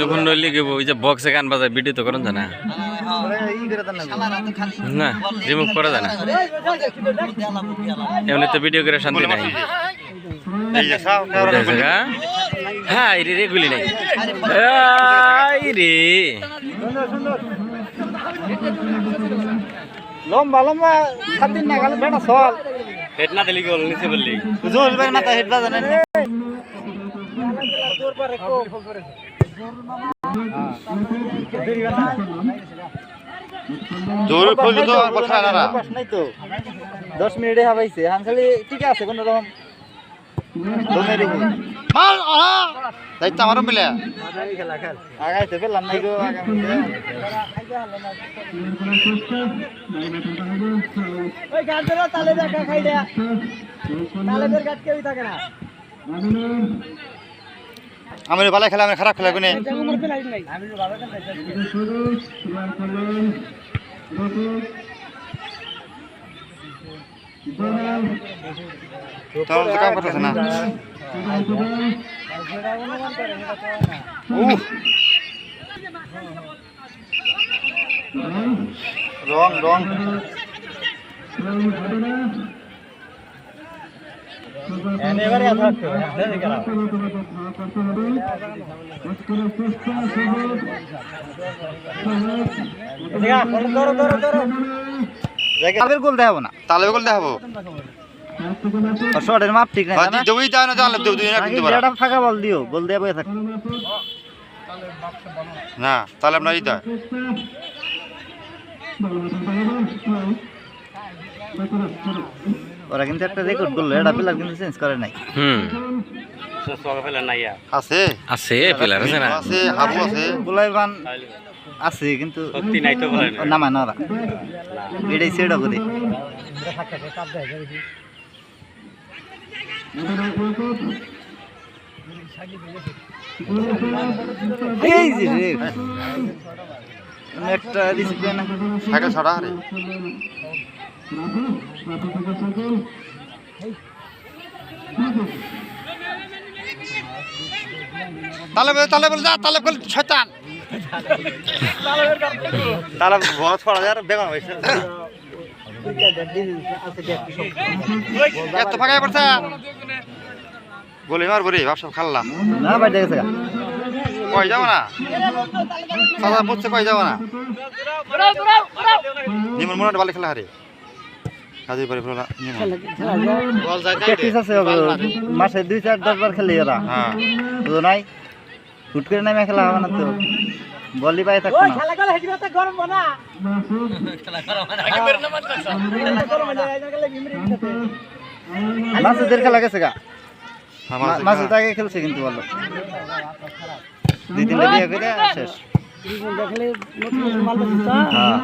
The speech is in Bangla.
যখন নইলে গেব ওই যে বক্সে গান বাজায় ভিডিও তো করেন না? না রিমুভ করা যায় না। এমনি তো ভিডিও করে শান্তি নাই। হ্যাঁ? রে রে গুলি নাই। রে। লম্বা লম্বা খাতির না গেলে বেটা সল হেড না দিলি গল নিচে বললি? জোর হেড জোর ফজল তো আর কথা না না নাই তো দশ মিনিটে হাবাইছে হামখালি ঠিক আছে কোনো রকম মাল আহা! দায়িত্ব আমারও মিলে। আগাইতে পেলাম নাই গো ওই গাছটা তালে দেখা খাই দেয়া তালেদের গাছ কেউই থাকে না। আমি ভালো খেলা আমি খারাপ খেলা কোনে কাম করতেছে না। রং রং। এবারে থাকতো ধরো ধরো ধরো জায়গা গোল দেখাবো না। তালে বল দেখাবো। শটের মাপ ঠিক নাই বাজি দেবই না? জানলে দুই না কিন্তু এটা ফাঁকা বল দিও গোল দিয়ে বয়ে থাক। না তাহলে আপনার ইতা ওরা কিন্তু একটা রেকর্ড করল এটা পিলার কিন্তু চেঞ্জ করে নাই। হুম। আছে। আছে পিলার আছে না? আছে হাবু আছে। বুলাইবান আছে কিন্তু নামায় না ওরা এটাই সেটা করে এই যে রে। একটা ডিসিপ্লিন সাইকেল ছড়া রে তালে বল তালে বল যা তালে বল শয়তান। তালে বহুত পড়া যার বেগম হইছে এত ফাঁকায় পড়ছে। গোলি মার বরি ভাবসাব খাল্লাম না বাইরে গেছে যাব না? সাদা কই যাব না? নিমন মনে বালি খেলা হারে। কাজে পরে ফেলা নিমন প্র্যাকটিস আছে মাসে দুই চার দশ বার খেলে ওরা হ্যাঁ। বুঝো নাই? হুট করে নামে খেলা হবে না তো। বলি পাই থাকতো না। মাসুদের খেলা গেছে গা। আমার মাসুদ আগে খেলছে কিন্তু ভালো দুই তিনটা বিয়ে করে শেষ। হ্যাঁ।